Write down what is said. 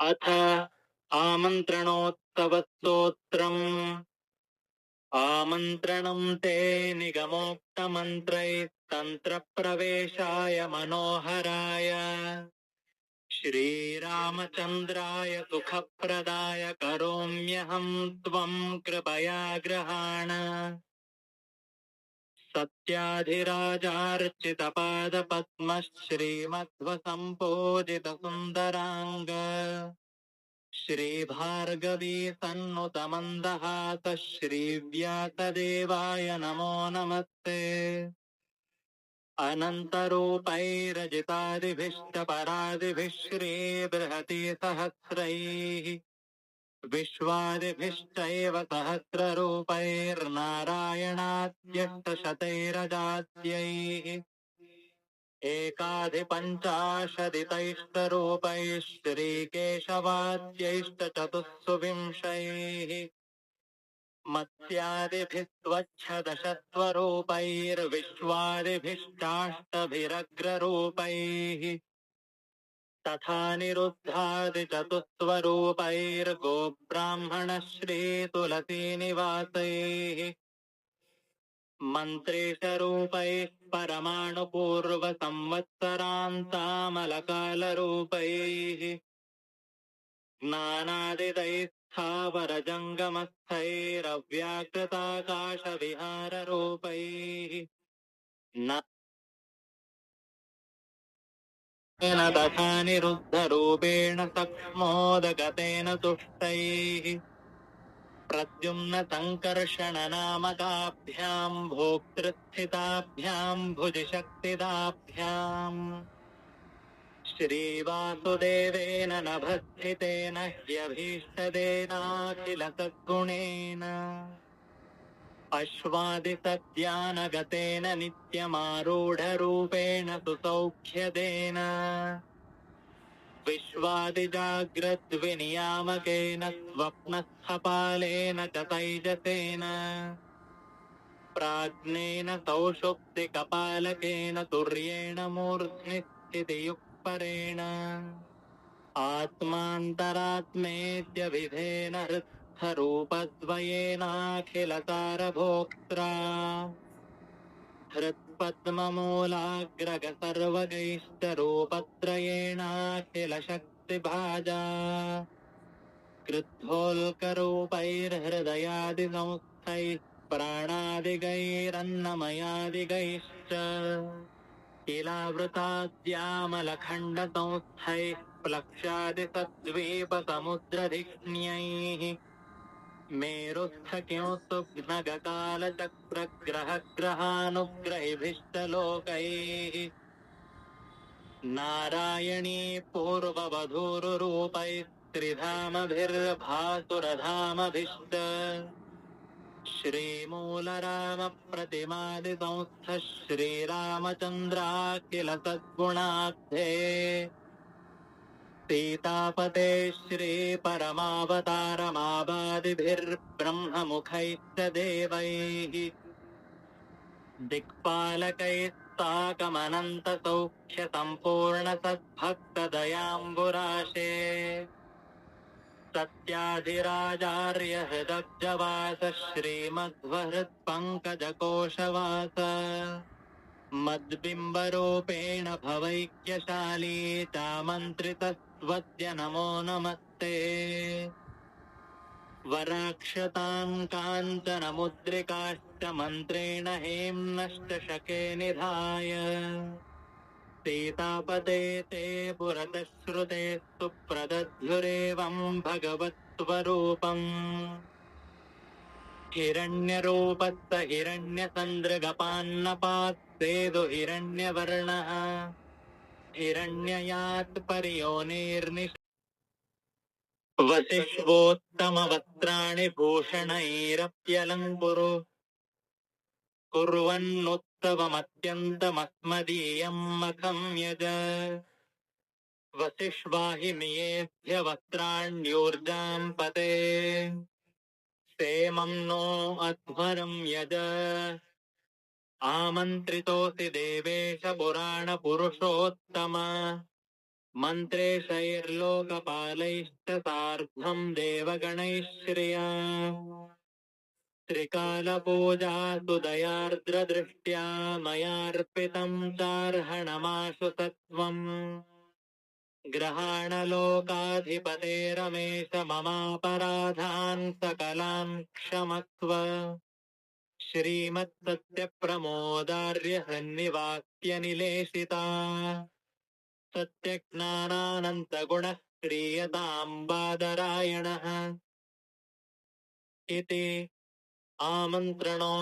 अथ आमन्त्रणोत्सवस्तोत्रम्। आमन्त्रणं ते निगमोक्तमन्त्रैस्तन्त्रप्रवेशाय मनोहराय। श्रीरामचन्द्राय सुखप्रदाय करोम्यहं त्वं कृपया गृहाण श्रीमध्वसम्पूजितसुन्दराङ्ग श्रीभार्गवी सन्नुतमन्दहासः श्रीव्यासदेवाय नमो नमस्ते। अनन्तरूपैरजितादिभिष्टपरादिभिः श्रीबृहति सहस्रैः विश्वादिभिश्चैव सहस्ररूपैर्नारायणाद्यष्टशतैरजाद्यैः। एकाधिपञ्चाशदितैष्टरूपैः श्रीकेशवाद्यैष्टचतुःसुविंशैः मत्स्यादिभिः स्वच्छदशत्वरूपैर्विश्वादिभिश्चाष्टभिरग्ररूपैः तथा निरुद्धादिचतुस्वरूपैर्गोब्राह्मण श्रीतुलसीनिवासैः मन्त्रेशरूपैः परमाणुपूर्वसंवत्सरान्तामलकालरूपैः ज्ञानादिदैः स्थावरजङ्गमस्थैरव्याकृताकाशविहाररूपैः न तेन तथा निरुद्धरूपेण सक्ष्मोदगतेन तुष्टैः प्रद्युम्न सङ्कर्षणनामकाभ्याम् भोक्तृस्थिताभ्याम् भुजशक्तिदाभ्याम् श्रीवासुदेवेन नभस्थितेन ह्यभीष्टदेनाखिल सद्गुणेन अश्वादिसद्यानगतेन नित्यमारूढरूपेण सुसौख्यदेन विश्वादिजाग्रद्विनियामकेन स्वप्नस्थपालेन च तैजसेन। प्राज्ञेन सौषुप्तिकपालकेन तुर्येण मूर्ध्नि स्थितियुक्परेण आत्मान्तरात्मेत्यभिधेन हृत्स्थरूपद्वयेनाखिलसारभोक्त्रा हृत्पद्ममूलाग्रगसर्वगैश्च रूपत्रयेणाखिलशक्तिभाजा कृद्धोल्करूपैर्हृदयादिसंस्थैः प्राणादिगैरन्नमयादिगैश्च किलावृताद्यामलखण्डसंस्थैः मेरुस्थक्यों स्वप्नगकालचक्रग्रहग्रहानुग्रहिभिष्टलोकैः नारायणी पूर्ववधूरुरूपैस्त्रिधामभिर्भासुरधामभिष्ट श्रीमूलरामप्रतिमादिसंस्थ श्रीरामचन्द्राखिल सद्गुणाब्धे सीतापते श्रीपरमावतारमाबादिभिर्ब्रह्ममुखैश्च देवैः दिक्पालकैस्ताकमनन्तसौख्यसम्पूर्णसद्भक्तदयाम्बुराशे सत्याधिराजार्यहृदब्जवास श्रीमध्वहृत्पङ्कजकोशवास मद्बिम्बरूपेण भवैक्यशाली चामन्त्रितस्त्वद्य नमो नमस्ते। वराक्षताम् काञ्चनमुद्रिकाश्च मन्त्रेण हेम्नश्च शके निधाय सीतापते ते पुरतः श्रुते सुप्रदध्युरेवम् भगवत्स्वरूपम् हिरण्यरूपस्त हिरण्यसन्द्रगपान्नपात्सेदु हिरण्यवर्णः हिरण्ययात् पर्योनिर्निश वसिष्वोत्तमवस्त्राणि भूषणैरप्यलङ्कुरु। कुर्वन्नुत्सवमत्यन्तमस्मदीयम् मखम् यज। वसिष्वाहिमेभ्य वस्त्राण्योर्जाम् पते सेमम् नो अध्वरम् यज आमन्त्रितोऽसि देवेश पुराणपुरुषोत्तम। मन्त्रेशैर्लोकपालैश्च सार्धम् देवगणैः श्रिया। त्रिकालपूजा सुदयार्द्रदृष्ट्या मयार्पितम् चार्हणमाशु सत्त्वम्। ग्रहाणलोकाधिपते रमेश ममापराधान् सकलान् क्षमस्व श्रीमत्सत्यप्रमोदार्य हन्निवाक्यनिलेशिता सत्यज्ञानानन्तगुणः क्रियताम् बादरायणः इति आमन्त्रणो